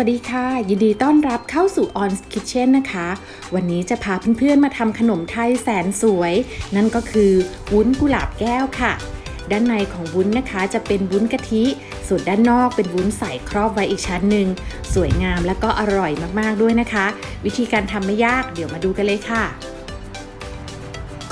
วัสดีค่ะ ยินดีต้อนรับเข้าสู่ On Kitchen นะคะ วันนี้จะพาเพื่อนๆมาทำขนมไทยแสนสวย นั่นก็คือวุ้นกุหลาบแก้วค่ะ ด้านในของวุ้นนะคะจะเป็นวุ้นกะทิ ส่วนด้านนอกเป็นวุ้นใสครอบไว้อีกชั้นหนึ่งสวยงามและก็อร่อยมากๆด้วยนะคะ วิธีการทำไม่ยากเดี๋ยวมาดูกันเลยค่ะ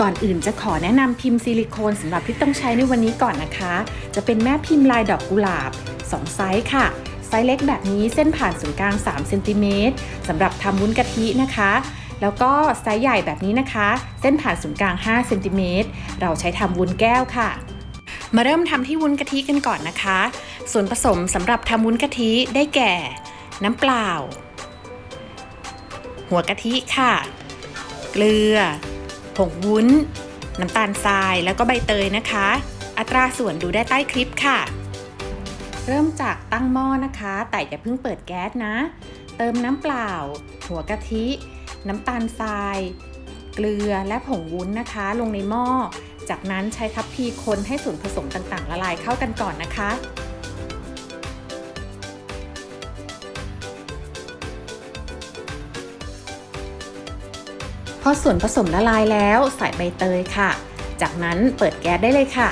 ก่อนอื่นจะขอแนะนำพิมพ์ซิลิโคนสำหรับที่ต้องใช้ในวันนี้ก่อนนะคะ จะเป็นแม่พิมพ์ลายดอกกุหลาบ 2 ไซส์ค่ะ ซส์เล็กแบบนี้เส้นผ่านศูนย์กลาง3เซนติเมตรสำหรับทำวุ้นกะทินะคะ แล้วก็ไซส์ใหญ่แบบนี้นะคะ เส้นผ่านศูนย์กลาง5เซนติเมตรเราใช้ทำวุ้นแก้วค่ะมาเริ่มทำที่วุ้นกะทิกันก่อนนะคะ ส่วนผสมสำหรับทำวุ้นกะทิได้แก่ น้ำเปล่า หัวกะทิค่ะ เกลือ ผงวุ้น น้ำตาลทรายแล้วก็ใบเตยนะคะ อัตราส่วนดูได้ใต้คลิปค่ะ เริ่มจากตั้งหม้อนะคะ แต่อย่าเพิ่งเปิดแก๊สนะ เติมน้ำเปล่า หัวกะทิ น้ำตาลทราย เกลือและผงวุ้นนะคะ ลงในหม้อ จากนั้นใช้ทัพพีคนให้ส่วนผสมต่างๆ ละลายเข้ากันก่อนนะคะพอส่วนผสมละลายแล้วใส่ใบเตยค่ะ จากนั้นเปิดแก๊สได้เลยค่ะ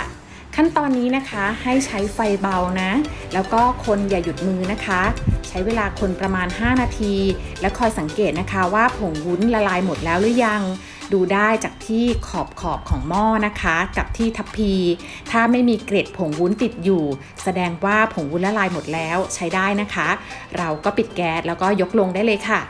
ขั้นตอนนี้นะคะให้ใช้ไฟเบานะ แล้วก็คนอย่าหยุดมือนะคะ ใช้เวลาคนประมาณ 5 นาที และคอยสังเกตนะคะว่าผงวุ้นละลายหมดแล้วหรือยัง ดูได้จากที่ขอบขอบของหม้อนะคะ กับที่ทัพพี ถ้าไม่มีเกล็ดผงวุ้นติดอยู่ แสดงว่าผงวุ้นละลายหมดแล้วใช้ได้นะคะ เราก็ปิดแก๊สแล้วก็ยกลงได้เลยค่ะ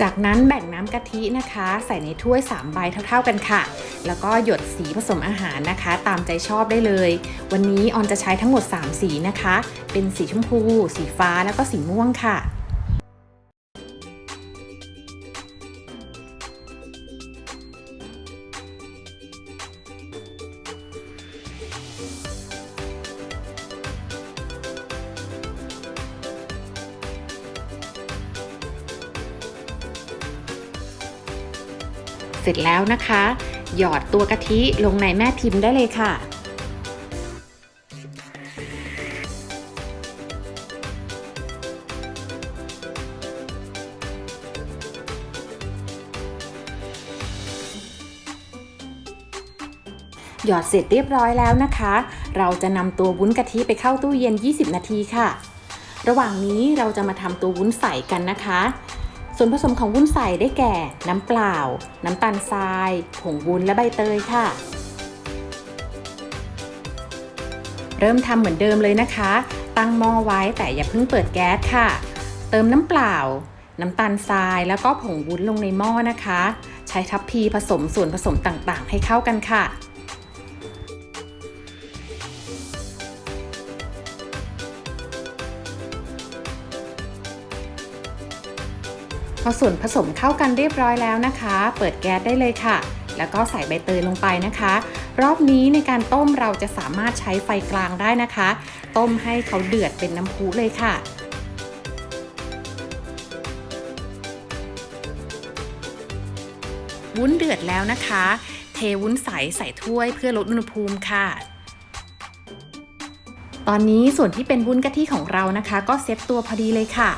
จากนั้นแบ่งน้ำกะทินะคะ ใส่ในถ้วย 3 ใบเท่า ๆกันค่ะ แล้วก็หยดสีผสมอาหารนะคะ ตามใจชอบได้เลย วันนี้ออนจะใช้ทั้งหมด 3 สีนะคะ เป็นสีชมพู สีฟ้าแล้วก็สีม่วงค่ะ เสร็จแล้วนะคะ หยอดตัวกะทิลงในแม่พิมพ์ได้เลยค่ะหยอดเสร็จเรียบร้อยแล้วนะคะ เราจะนำตัววุ้นกะทิไปเข้าตู้เย็น 20 นาทีค่ะ ระหว่างนี้เราจะมาทำตัววุ้นใสกันนะคะ ส่วนผสมของวุ้นใสได้แก่ น้ำเปล่า น้ำตาลทราย ผงวุ้นและใบเตยค่ะ เริ่มทำเหมือนเดิมเลยนะคะ ตั้งหม้อไว้แต่อย่าเพิ่งเปิดแก๊สค่ะ เติมน้ำเปล่า น้ำตาลทรายแล้วก็ผงวุ้นลงในหม้อนะคะ ใช้ทัพพีผสมส่วนผสมต่างๆ ให้เข้ากันค่ะ อส่วนผสมเข้ากันเรียบร้อยแล้วนะคะ เปิดแก๊สได้เลยค่ะ แล้วก็ใส่ใบเตยลงไปนะคะ รอบนี้ในการต้มเราจะสามารถใช้ไฟกลางได้นะคะ ต้มให้เขาเดือดเป็นน้ำพุเลยค่ะวุ้นเดือดแล้วนะคะ เทวุ้นใสใส่ถ้วยเพื่อลดอุณหภูมิค่ะ ตอนนี้ส่วนที่เป็นวุ้นกะทิของเรานะคะ ก็เซ็ตตัวพอดีเลยค่ะ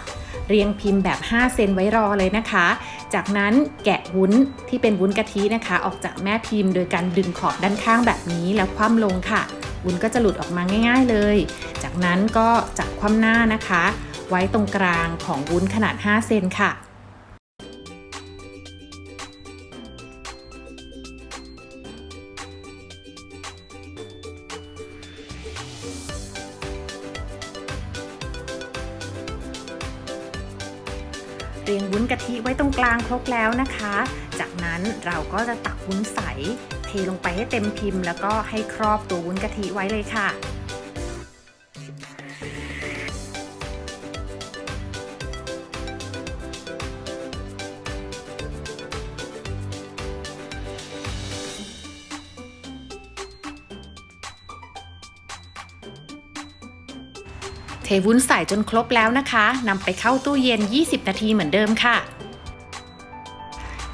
เรียงพิมพ์แบบ 5 เซนไว้รอเลยนะคะ จากนั้นแกะวุ้นที่เป็นวุ้นกะทินะคะ ออกจากแม่พิมพ์ โดยการดึงขอบด้านข้างแบบนี้แล้วคว่ำลงค่ะวุ้นก็จะหลุดออกมาง่าย ๆเลย จากนั้นก็จับคว่ำหน้านะคะ ไว้ตรงกลางของวุ้นขนาด 5 เซนค่ะ รียงวุ้นกะทิไว้ตรงกลางครกแล้วนะคะ จากนั้นเราก็จะตักวุ้นใส เทลงไปให้เต็มพิมพ์ แล้วก็ให้ครอบตัววุ้นกะทิไว้เลยค่ะ วุ้นใส่จนครบแล้วนะคะนำไปเข้าตู้เย็น 20 นาทีเหมือนเดิมค่ะ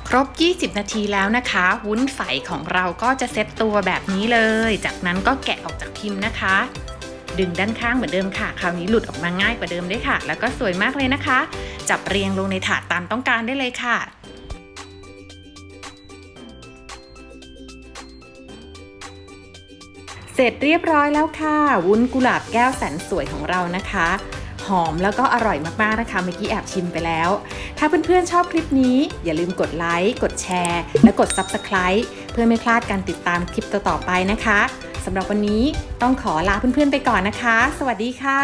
ครบ 20 นาทีแล้วนะคะ วุ้นใสของเราก็จะเซ็ตตัวแบบนี้เลย จากนั้นก็แกะออกจากพิมพ์นะคะ ดึงด้านข้างเหมือนเดิมค่ะ คราวนี้หลุดออกมาง่ายกว่าเดิมด้วยค่ะ แล้วก็สวยมากเลยนะคะ จับเรียงลงในถาดตามต้องการได้เลยค่ะ เสร็จเรียบร้อยแล้วค่ะ วุ้นกุหลาบแก้วแสนสวยของเรานะคะ หอมแล้วก็อร่อยมากๆนะคะเมื่อกี้แอบชิมไปแล้ว ถ้าเพื่อนๆชอบคลิปนี้ อย่าลืมกดไลค์กดแชร์ และกด Subscribe เพื่อไม่พลาดการติดตามคลิปต่อๆไปนะคะสำหรับวันนี้ต้องขอลาเพื่อนๆไปก่อนนะคะ สวัสดีค่ะ